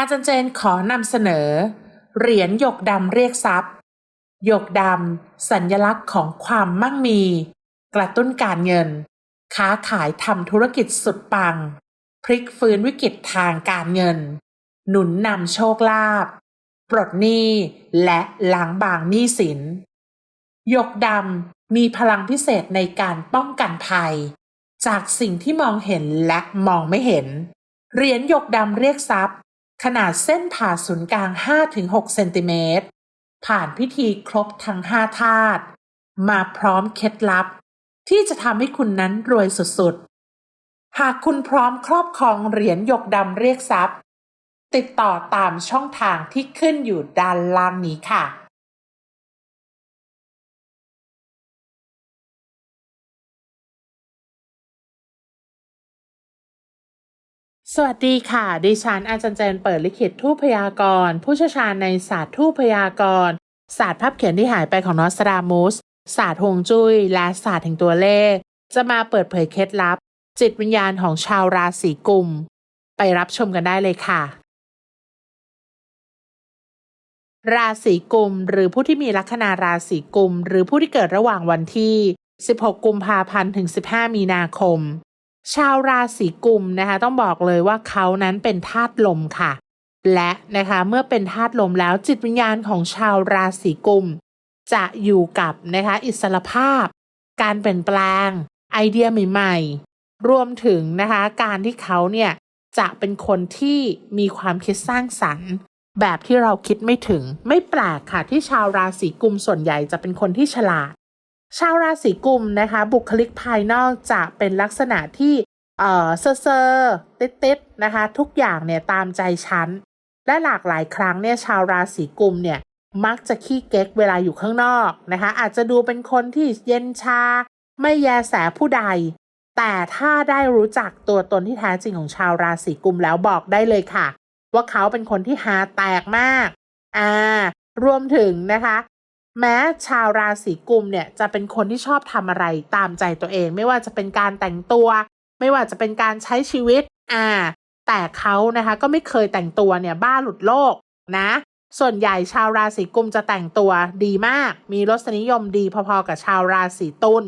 อาจารย์เจนขอนำเสนอ เหรียญหยกดำเรียกทรัพย์หยกดำสัญลักษณ์ของความมั่งมี กระตุ้นการเงิน ค้าขายทำธุรกิจสุดปัง พลิกฟื้นวิกฤตทางการเงิน หนุนนำโชคลาภปลดหนี้และล้างบางหนี้สินหยกดำมีพลังพิเศษในการป้องกันภัย จากสิ่งที่มองเห็นและมองไม่เห็น เหรียญหยกดำเรียกทรัพย์ ขนาดเส้นผ่าศูนย์กลาง 5-6 เซนติเมตร ผ่านพิธีครบทั้ง 5 ธาตุ มาพร้อมเคล็ดลับ ที่จะทำให้คุณนั้นรวยสุดๆ หากคุณพร้อมครอบครองเหรียญหยกดำเรียกทรัพย์ ติดต่อตามช่องทางที่ขึ้นอยู่ด้านล่างนี้ค่ะ สวัสดีค่ะ ดิฉันอาจารย์เจนเปิดลิขิตทูพยากรณ์ ผู้เชี่ยวชาญในศาสตร์ทูพยากรณ์ ศาสตร์ภาพเขียนที่หายไปของนอสตรามูส ศาสตร์ฮวงจุ้ย และศาสตร์แห่งตัวเลข จะมาเปิดเผยเคล็ดลับ จิตวิญญาณของชาวราศีกุม ไปรับชมกันได้เลยค่ะ ราศีกุม หรือผู้ที่มีลัคนาราศีกุม หรือผู้ที่เกิดระหว่างวันที่ 16 กุมภาพันธ์ ถึง 15 มีนาคม ชาวราศีกุมนะคะ ต้องบอกเลยว่าเขานั้นเป็นธาตุลมค่ะ และนะคะเมื่อเป็นธาตุลมแล้วจิตวิญญาณของชาวราศีกุม จะอยู่กับนะคะอิสรภาพ การเปลี่ยนแปลง ไอเดียใหม่ๆ รวมถึงนะคะการที่เขาเนี่ยจะเป็นคนที่มีความคิดสร้างสรรค์ แบบที่เราคิดไม่ถึงไม่แปลกค่ะที่ชาวราศีกุมส่วนใหญ่จะเป็นคนที่ฉลาด ชาวราศีกุมนะคะ บุคลิกภายนอกจะเป็นลักษณะที่เออเซอร์เซอร์ติดติดๆนะคะ ทุกอย่างเนี่ยตามใจฉัน และหลากหลายครั้งเนี่ยชาวราศีกุมเนี่ยมักจะขี้เก๊กเวลาอยู่ข้างนอกนะคะ อาจจะดูเป็นคนที่เย็นชา ไม่แยแสผู้ใด แต่ถ้าได้รู้จักตัวตนที่แท้จริงของชาวราศีกุมแล้วบอกได้เลยค่ะ ว่าเขาเป็นคนที่หาแตกมากอ่ารวมถึงนะคะ แม้ชาวราศีกุมเนี่ยจะเป็นคนที่ชอบทำอะไรตามใจตัวเอง ไม่ว่าจะเป็นการแต่งตัว ไม่ว่าจะเป็นการใช้ชีวิตอ่าแต่เขานะคะก็ไม่เคยแต่งตัวเนี่ยบ้าหลุดโลกนะ ส่วนใหญ่ชาวราศีกุมจะแต่งตัวดีมาก มีรสนิยมดีพอๆกับชาวราศีตุล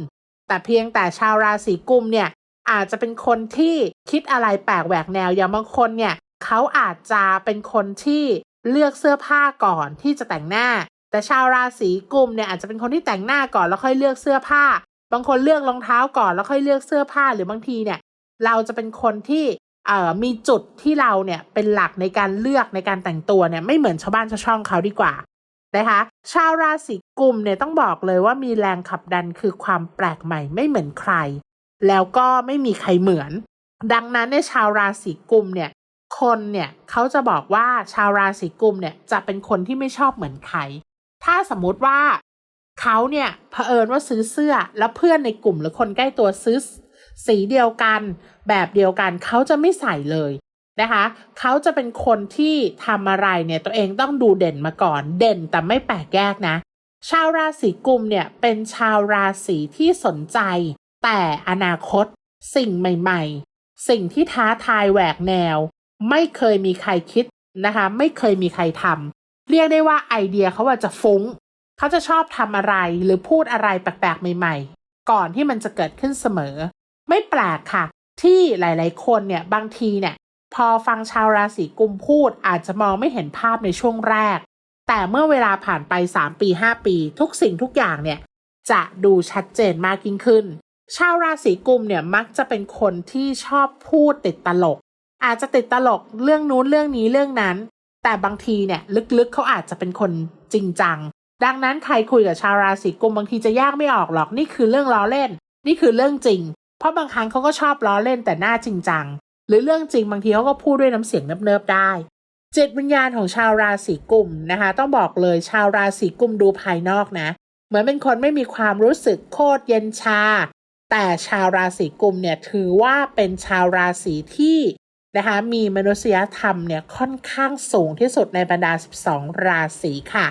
แต่เพียงแต่ชาวราศีกุมเนี่ยอาจจะเป็นคนที่คิดอะไรแปลกแหวกแนวอย่างบางคนเนี่ยเขาอาจจะเป็นคนที่เลือกเสื้อผ้าก่อนที่จะแต่งหน้า แต่ชาวราศีกุมเนี่ยอาจจะเป็นคนที่แต่งหน้าก่อนแล้วค่อยเลือกเสื้อผ้า บางคนเลือกรองเท้าก่อนแล้วค่อยเลือกเสื้อผ้าหรือบางทีเนี่ย เราจะเป็นคนที่เอ่อมีจุดที่เราเนี่ยเป็นหลักในการเลือกในการแต่งตัวเนี่ยไม่เหมือนชาวบ้านชาวช่องเขาดีกว่านะคะชาวราศีกุมเนี่ยต้องบอกเลยว่ามีแรงขับดันคือความแปลกใหม่ไม่เหมือนใคร แล้วก็ไม่มีใครเหมือน ดังนั้นในชาวราศีกุมเนี่ยคนเนี่ยเขาจะบอกว่าชาวราศีกุมเนี่ยจะเป็นคนที่ไม่ชอบเหมือนใคร ถ้าสมมุติว่าเขาเนี่ยเผอิญว่าซื้อเสื้อแล้วเพื่อนในกลุ่มหรือคนใกล้ตัวซื้อสีเดียวกัน แบบเดียวกันเขาจะไม่ใส่เลยนะคะเขาจะเป็นคนที่ทำอะไรเนี่ยตัวเองต้องดูเด่นมาก่อนเด่นแต่ไม่แปลกแยกนะ ชาวราศีกุมเนี่ยเป็นชาวราศีที่สนใจ แต่อนาคต สิ่งใหม่ ๆ สิ่งที่ท้าทายแหวกแนว ไม่เคยมีใครคิดนะคะ ไม่เคยมีใครทำ เรียกได้ว่าไอเดียเขาอาจจะฟุง้ง เขาจะชอบทำอะไรหรือพูดอะไรแปลกๆ ใหม่ๆ ก่อนที่มันจะเกิดขึ้นเสมอ ไม่แปลกค่ะ ที่หลายๆ คนเนี่ยบางทีเนี่ยพอฟังชาวราศีกุมพูดอาจจะมองไม่เห็นภาพในช่วงแรก แต่เมื่อเวลาผ่านไป 3 ปี 5 ปี ทุกสิ่งทุกอย่างเนี่ยจะดูชัดเจนมากยิ่งขึ้น ชาวราศีกุมเนี่ยมักจะเป็นคนที่ชอบพูดติดตลก อาจจะติดตลกเรื่องนู้นเรื่องนี้เรื่องนั้น แต่บางทีเนี่ยลึกๆเขาอาจจะเป็นคนจริงจัง ดังนั้นใครคุยกับชาวราศีกุมบางทีจะแยกไม่ออกหรอกนี่คือเรื่องล้อเล่น นี่คือเรื่องจริง เพราะบางครั้งเขาก็ชอบล้อเล่นแต่หน้าจริงจัง หรือเรื่องจริงบางทีเขาก็พูดด้วยน้ำเสียงเนิบๆได้จิตวิญญาณของชาวราศีกุมนะคะ ต้องบอกเลยชาวราศีกุมดูภายนอกนะ เหมือนเป็นคนไม่มีความรู้สึกโคตรเย็นชา แต่ชาวราศีกุมเนี่ยถือว่าเป็นชาวราศีที่ นะคะมีมนุษยธรรมเนี่ยค่อนข้างสูงที่สุดในบรรดา 12 ราศีค่ะ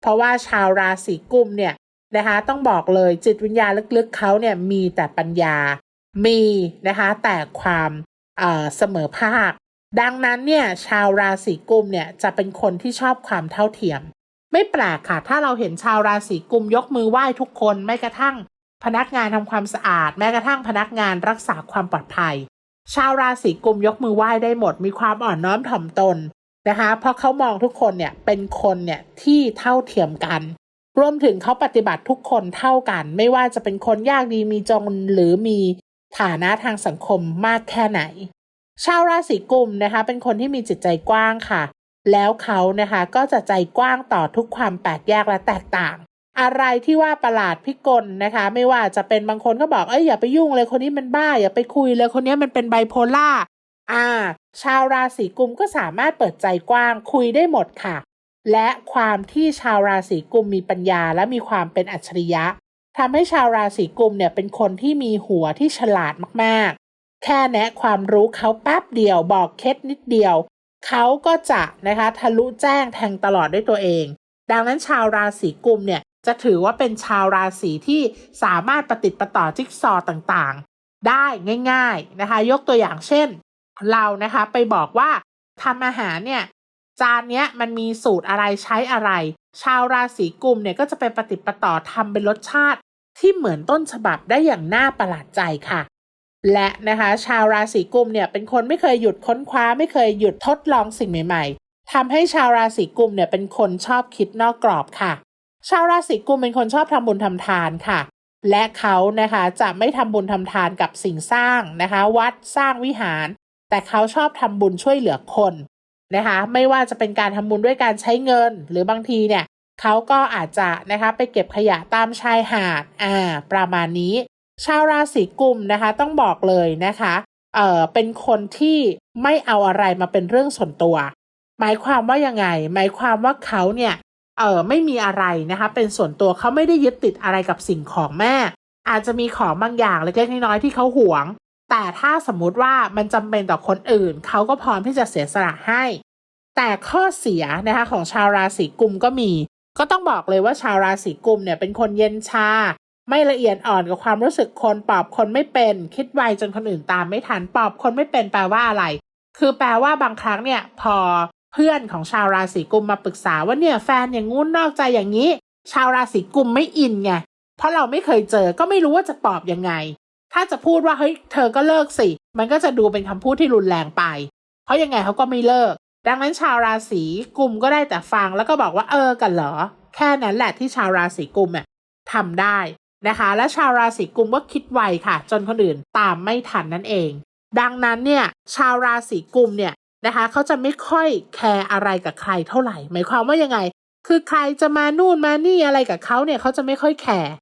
เพราะว่าชาวราศีกุมเนี่ยนะคะต้องบอกเลยจิตวิญญาณลึกๆเขาเนี่ยมีแต่ปัญญา มีนะคะแต่ความเเสมอภาค ดังนั้นเนี่ยชาวราศีกุมเนี่ยจะเป็นคนที่ชอบความเท่าเทียม ไม่แปลกค่ะ ถ้าเราเห็นชาวราศีกุมยกมือไหว้ทุกคนแม้กระทั่งพนักงานทำความสะอาด แม้กระทั่งพนักงานรักษาความปลอดภัย ชาวราศีกุมยกมือไหว้ได้หมด มีความอ่อนน้อมถ่อมตนนะคะ เพราะเขามองทุกคนเนี่ยเป็นคนเนี่ยที่เท่าเทียมกัน รวมถึงเขาปฏิบัติทุกคนเท่ากัน ไม่ว่าจะเป็นคนยากดีมีจนหรือมีฐานะทางสังคมมากแค่ไหน ชาวราศีกุมนะคะ เป็นคนที่มีจิตใจกว้างค่ะ แล้วเขานะคะก็จะใจกว้างต่อทุกความแปลกแยกและแตกต่าง อะไรที่ว่าประหลาดพิกลนะคะ ไม่ว่าจะเป็นบางคนก็บอกเอ้ยอย่าไปยุ่งเลยคนนี้มันบ้า อย่าไปคุยเลยคนนี้มันเป็นไบโพล่าอ่า ชาวราศีกุมก็สามารถเปิดใจกว้างคุยได้หมดค่ะ และความที่ชาวราศีกุมมีปัญญาและมีความเป็นอัจฉริยะทำให้ชาวราศีกุมเนี่ยเป็นคนที่มีหัวที่ฉลาดมากๆ แค่แนะความรู้เขาแป๊บเดียวบอกเคล็ดนิดเดียว เขาก็จะนะคะทะลุแจ้งแทงตลอดด้วยตัวเอง ดังนั้นชาวราศีกุมเนี่ย จะถือว่าเป็นชาวราศีที่สามารถประติดประต่อจิ๊กซอต่างๆ ได้ง่ายๆนะคะ ยกตัวอย่างเช่น เรานะคะไปบอกว่าทำอาหารเนี่ยจานเนี้ยมันมีสูตรอะไรใช้อะไร ชาวราศีกุมเนี่ยก็จะไปประติประต่อทำเป็นรสชาติที่เหมือนต้นฉบับได้อย่างน่าประหลาดใจค่ะ และนะคะชาวราศีกุมเนี่ยเป็นคนไม่เคยหยุดค้นคว้าไม่เคยหยุดทดลองสิ่งใหม่ ๆทำให้ชาวราศีกุมเนี่ยเป็นคนชอบคิดนอกกรอบค่ะ ชาวราศีกุมเป็นคนชอบทำบุญทำทานค่ะ และเขานะคะจะไม่ทำบุญทำทานกับสิ่งสร้างนะคะ วัดสร้างวิหาร แต่เขาชอบทำบุญช่วยเหลือคนนะคะ ไม่ว่าจะเป็นการทำบุญด้วยการใช้เงิน หรือบางทีเนี่ยเขาก็อาจจะนะคะไปเก็บขยะตามชายหาดอ่าประมาณนี้ ชาวราศีกุมนะคะต้องบอกเลยนะคะเออเป็นคนที่ไม่เอาอะไรมาเป็นเรื่องส่วนตัว หมายความว่ายังไง หมายความว่าเขาเนี่ย เออไม่มีอะไรนะคะ เป็นส่วนตัวเขาไม่ได้ยึดติดอะไรกับสิ่งของแม่ อาจจะมีของบางอย่างเล็กๆน้อยๆที่เขาหวง แต่ถ้าสมมุติว่ามันจำเป็นต่อคนอื่น เขาก็พร้อมที่จะเสียสละให้ แต่ข้อเสียนะคะของชาวราศีกุมก็มี ก็ต้องบอกเลยว่าชาวราศีกุมเนี่ยเป็นคนเย็นชา ไม่ละเอียดอ่อนกับความรู้สึกคนปอบคนไม่เป็น คิดไวจนคนอื่นตามไม่ทันปอบคนไม่เป็นแปลว่าอะไร คือแปลว่าบางครั้งเนี่ยพอ เพื่อนของชาวราศีกุมมาปรึกษาว่าเนี่ยแฟนอย่างงู้นนอกใจอย่างนี้ ชาวราศีกุมไม่อินไงเพราะเราไม่เคยเจอก็ไม่รู้ว่าจะปอบยังไง ถ้าจะพูดว่าเฮ้ยเธอก็เลิกสิ มันก็จะดูเป็นคำพูดที่รุนแรงไป เพราะยังไงเขาก็ไม่เลิก ดังนั้นชาวราศีกุมก็ได้แต่ฟังแล้วก็บอกว่าเออกันเหรอ แค่นั้นแหละที่ชาวราศีกุมเนี่ยทำได้นะคะ และชาวราศีกุมก็คิดไวค่ะ จนคนอื่นตามไม่ทันนั่นเอง ดังนั้นเนี่ยชาวราศีกุมเนี่ย นะคะเขาจะไม่ค่อยแคร์อะไรกับใครเท่าไหร่ หมายความว่ายังไง คือใครจะมานู่นมานี่อะไรกับเขาเนี่ยเขาจะไม่ค่อยแคร์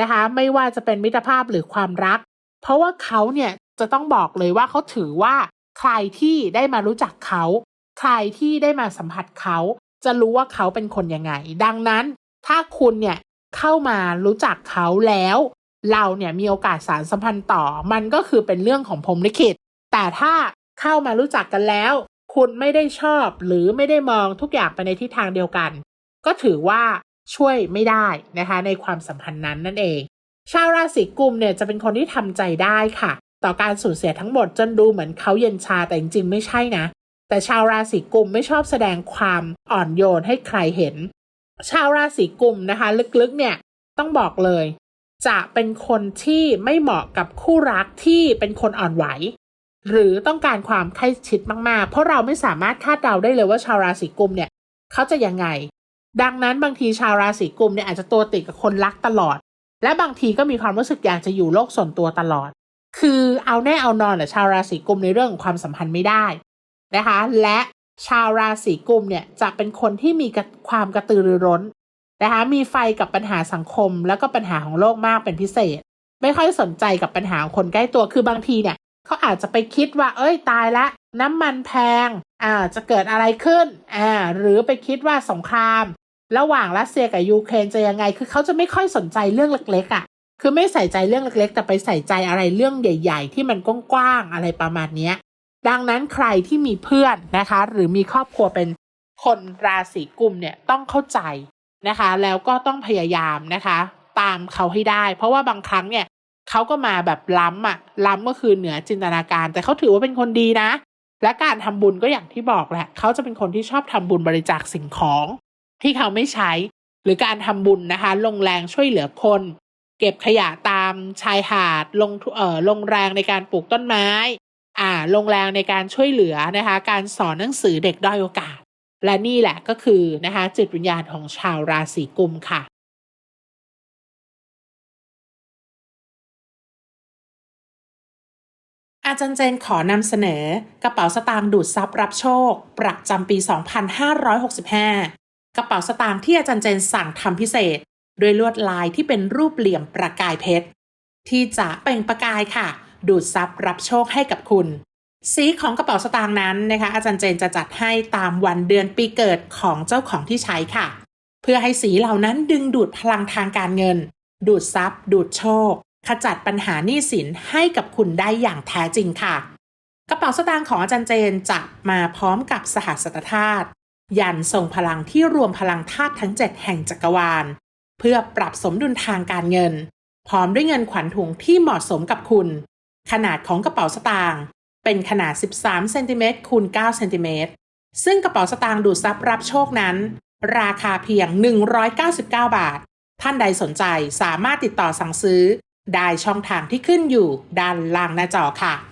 นะคะไม่ว่าจะเป็นมิตรภาพหรือความรัก เพราะว่าเขาเนี่ยจะต้องบอกเลยว่าเขาถือว่าใครที่ได้มารู้จักเขา ใครที่ได้มาสัมผัสเขา จะรู้ว่าเขาเป็นคนยังไง ดังนั้นถ้าคุณเนี่ยเข้ามารู้จักเขาแล้ว เราเนี่ยมีโอกาสสารสัมพันธ์ต่อ มันก็คือเป็นเรื่องของพรมลิขิตแต่ถ้าเข้ามารู้จักกันแล้ว คุณไม่ได้ชอบหรือไม่ได้มองทุกอย่างไปในทิศทางเดียวกัน ก็ถือว่าช่วยไม่ได้นะคะ ในความสัมพันธ์นั้นนั่นเอง ชาวราศีกุมเนี่ยจะเป็นคนที่ทำใจได้ค่ะ ต่อการสูญเสียทั้งหมดจนดูเหมือนเขาเย็นชาแต่จริงๆไม่ใช่นะ แต่ชาวราศีกุมไม่ชอบแสดงความอ่อนโยนให้ใครเห็น ชาวราศีกุมนะคะ ลึกๆเนี่ยต้องบอกเลย จะเป็นคนที่ไม่เหมาะกับคู่รักที่เป็นคนอ่อนไหว หรือต้องการความใกล้ชิดมากๆ เพราะเราไม่สามารถคาดเดาได้เลยว่าชาวราศีกุมเนี่ยเขาจะยังไง ดังนั้นบางทีชาวราศีกุมเนี่ยอาจจะตัวติดกับคนรักตลอด และบางทีก็มีความรู้สึกอยากจะอยู่โลกส่วนตัวตลอด คือเอาแน่เอานอนแหละชาวราศีกุมในเรื่องของความสัมพันธ์ไม่ได้นะคะ และชาวราศีกุมเนี่ยจะเป็นคนที่มีความกระตือรือร้นนะคะมีไฟกับปัญหาสังคม แล้วก็ปัญหาของโลกมากเป็นพิเศษ ไม่ค่อยสนใจกับปัญหาของคนใกล้ตัวคือบางทีเนี่ย เขาอาจจะไปคิดว่า เอ้ยตายละ น้ำมันแพงอ่าจะเกิดอะไรขึ้นอ่าหรือไปคิดว่าสงคราม ระหว่างรัสเซียกับยูเครนจะยังไง คือเขาจะไม่ค่อยสนใจเรื่องเล็กๆอะ่ะ คือไม่ใส่ใจเรื่องเล็กๆ แต่ไปใส่ใจอะไรเรื่องใหญ่ ๆ ที่มันกว้างๆอะไรประมาณเนี้ยดังนั้นใครที่มีเพื่อนนะคะ หรือมีครอบครัวเป็นคนราศีกุมเนี่ยต้องเข้าใจนะคะ แล้วก็ต้องพยายามนะคะ ตามเขาให้ได้ เพราะว่าบางครั้งเนี่ย เขาก็มาแบบล้ำอะล้ำก็คือเหนือจินตนาการ แต่เขาถือว่าเป็นคนดีนะ และการทำบุญก็อย่างที่บอกแหละเขาจะเป็นคนที่ชอบทำบุญบริจาคสิ่งของที่เขาไม่ใช้ หรือการทำบุญนะคะ ลงแรงช่วยเหลือคน เก็บขยะตามชายหาดลงเอ่อลงแรงในการปลูกต้นไม้อ่าลงแรงในการช่วยเหลือนะคะ การสอนหนังสือเด็กด้อยโอกาส และนี่แหละก็คือนะคะจิตวิญญาณของชาวราศีกุมค่ะ อาจารย์เจนขอนำเสนอกระเป๋าสตางค์ดูดซับรับโชค ประจำปี 2565 กระเป๋าสตางค์ที่อาจารย์เจนสั่งทำพิเศษ ด้วยลวดลายที่เป็นรูปเหลี่ยมประกายเพชร ที่จะเปล่งประกายค่ะ ดูดซับรับโชคให้กับคุณ สีของกระเป๋าสตางค์นั้นนะคะ อาจารย์เจนจะจัดให้ตามวันเดือนปีเกิดของเจ้าของที่ใช้ค่ะ เพื่อให้สีเหล่านั้นดึงดูดพลังทางการเงิน ดูดซับดูดโชค ขจัดปัญหาหนี้สินให้กับคุณได้อย่างแท้จริงค่ะ กระเป๋าสตางค์ของอาจารย์เจนจะมาพร้อมกับสหัสตธาตุยันทรงพลังที่รวมพลังธาตุทั้ง 7 แห่งจักรวาล เพื่อปรับสมดุลทางการเงิน พร้อมด้วยเงินขวัญถุงที่เหมาะสมกับคุณ ขนาดของกระเป๋าสตางค์เป็นขนาด 13 เซนติเมตรคูณ 9 เซนติเมตร ซึ่งกระเป๋าสตางค์ดูดซับรับโชคนั้น ราคาเพียง 199 บาท ท่านใดสนใจสามารถติดต่อสั่งซื้อ ได้ช่องทางที่ขึ้นอยู่ด้านล่างหน้าจอค่ะ